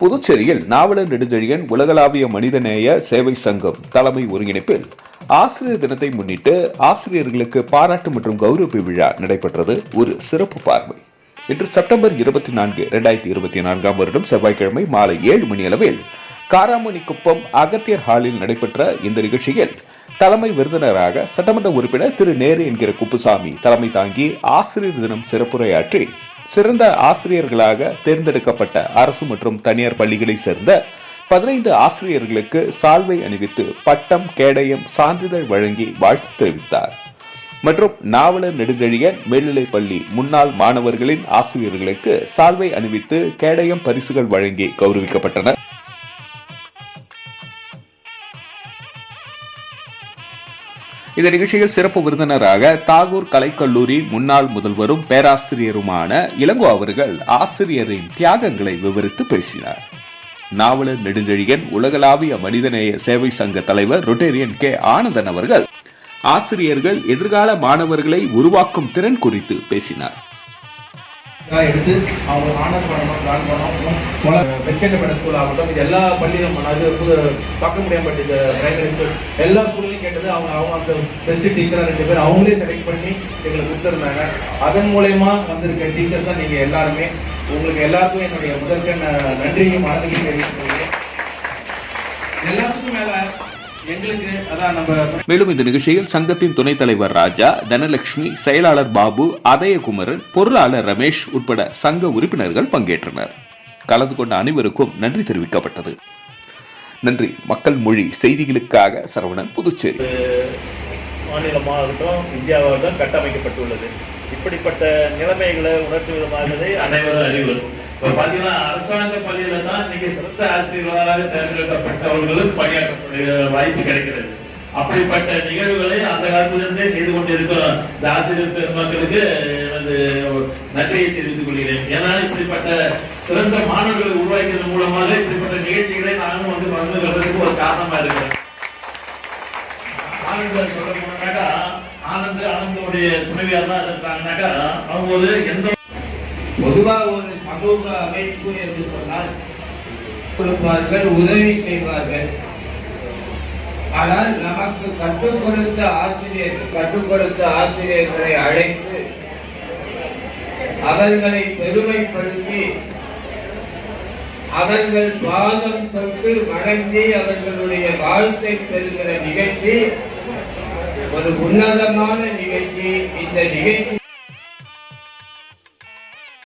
புதுச்சேரியில் நாவலர் நெடுஞ்செழியன் உலகளாவிய மனிதநேய சேவை சங்கம் தலைமை ஒருங்கிணைப்பில் ஆசிரியர் தினத்தை முன்னிட்டு ஆசிரியர்களுக்கு பாராட்டு மற்றும் கௌரவ விழா நடைபெற்றது. ஒரு சிறப்பு பார்வை. இன்று செப்டம்பர் இருபத்தி நான்கு இரண்டாயிரத்தி இருபத்தி நான்காம் வருடம் செவ்வாய்க்கிழமை மாலை ஏழு மணி அளவில் காராமணிக்குப்பம் அகத்தியர் ஹாலில் நடைபெற்ற இந்த நிகழ்ச்சியில் தலைமை விருந்தினராக சட்டமன்ற உறுப்பினர் திரு. நேரு என்கிற குப்புசாமி தலைமை தாங்கி ஆசிரியர் தினம் சிறப்புரையாற்றி சிறந்த ஆசிரியர்களாக தேர்ந்தெடுக்கப்பட்ட அரசு மற்றும் தனியார் பள்ளிகளை சேர்ந்த பதினைந்து ஆசிரியர்களுக்கு சால்வை அணிவித்து பட்டம் கேடயம் சான்றிதழ் வழங்கி வாழ்த்து தெரிவித்தார். மற்றும் நாவலர் நெடுஞ்செழியன் மேல்நிலைப் பள்ளி முன்னாள் மாணவர்களின் ஆசிரியர்களுக்கு சால்வை அணிவித்து கேடயம் பரிசுகள் வழங்கி கௌரவிக்கப்பட்டனர். இந்த நிகழ்ச்சியில் சிறப்பு விருந்தினராக தாகூர் கலைக்கல்லூரி முன்னாள் முதல்வரும் பேராசிரியருமான இளங்கோ அவர்கள் ஆசிரியரின் தியாகங்களை விவரித்து பேசினார். நாவலர் நெடுஞ்செழியன் உலகளாவிய மனிதநேய சேவை சங்க தலைவர் ரொட்டேரியன் கே. ஆனந்தன் அவர்கள் ஆசிரியர்கள் எதிர்கால மாணவர்களை உருவாக்கும் திறன் குறித்து பேசினார். எடுத்து அவங்க ஆனர் பண்ணணும் பிளான் பண்ணணும். வெச்சண்டப்பட்ட ஸ்கூல் ஆகட்டும் இது எல்லா பள்ளியும் அது புது பார்க்க முடியாம பட் இந்த பிரைமரி ஸ்கூல் எல்லா ஸ்கூல்லையும் கேட்டது அவங்க அவங்க அந்த பெஸ்ட் டீச்சராக ரெண்டு பேர் அவங்களே செலக்ட் பண்ணி எங்களை கொடுத்துருந்தாங்க. அதன் மூலயமா வந்திருக்க டீச்சர்ஸ் தான் நீங்கள் எல்லாருமே உங்களுக்கு எல்லாருக்கும் என்னுடைய முதற்கண் நன்றியும் வணக்கத்தையும் தெரிவித்துக்கிறேன் எல்லாத்துக்கும் மேலே மேலும் இந்த நிகழ்ச்சியில் சங்கத்தின் துணைத் தலைவர் ராஜா தனலட்சுமி செயலாளர் பாபு அதயகுமரன் பொருளாளர் ரமேஷ் உட்பட சங்க உறுப்பினர்கள் பங்கேற்றனர். கலந்து கொண்ட அனைவருக்கும் நன்றி தெரிவிக்கப்பட்டது. நன்றி. மக்கள் மொழி செய்திகளுக்காக சரவணன் புதுச்சேரி. மாநிலமாகட்டும் இந்தியாவாகட்டும் கட்டமைக்கப்பட்டுள்ளது. இப்படிப்பட்ட நிலைமைகளை உணர்த்தும் விதமாகவே அனைவரும் அறிவர் இப்ப பாத்தீங்கன்னா அரசாங்க பள்ளியில தான் இன்னைக்கு சிறந்த ஆசிரியர்களாக தேர்ந்தெடுக்கப்பட்டவர்களும் பணியாற்றக்கூடிய வாய்ப்பு கிடைக்கிறது. அப்படிப்பட்ட நிகழ்வுகளை அந்த காலத்திலிருந்தே செய்து கொண்டிருக்கிற இந்த ஆசிரியர் பெருமக்களுக்கு எனது நன்றியை தெரிவித்துக் கொள்கிறேன். ஏன்னா இப்படிப்பட்ட சிறந்த மாணவர்களை உருவாக்கியதன் மூலமாக இப்படிப்பட்ட நிகழ்ச்சிகளை நானும் வந்து பங்கு கொள்வதற்கு ஒரு காரணமா இருக்கிறேன். ஆனந்த சொல்ல போனாக்கா ஆனந்த் ஆனந்தோடைய துணைவியார் தான் இருந்தாங்கனாக்கா அவங்க ஒரு எந்த பொதுவாக ஒரு சமூக அமைப்பு என்று சொன்னால் கொடுப்பார்கள் உதவி செய்வார்கள். ஆனால் நமக்கு கற்றுக் கொடுத்த ஆசிரியர் கற்றுக் கொடுத்த ஆசிரியர்களை அழைத்து அவர்களை பெருமைப்படுத்தி அவர்கள் பாதம் தொட்டு வணங்கி அவர்களுடைய வாழ்த்தை பெறுகிற நிகழ்ச்சி ஒரு உன்னதமான நிகழ்ச்சி. இந்த நிகழ்ச்சி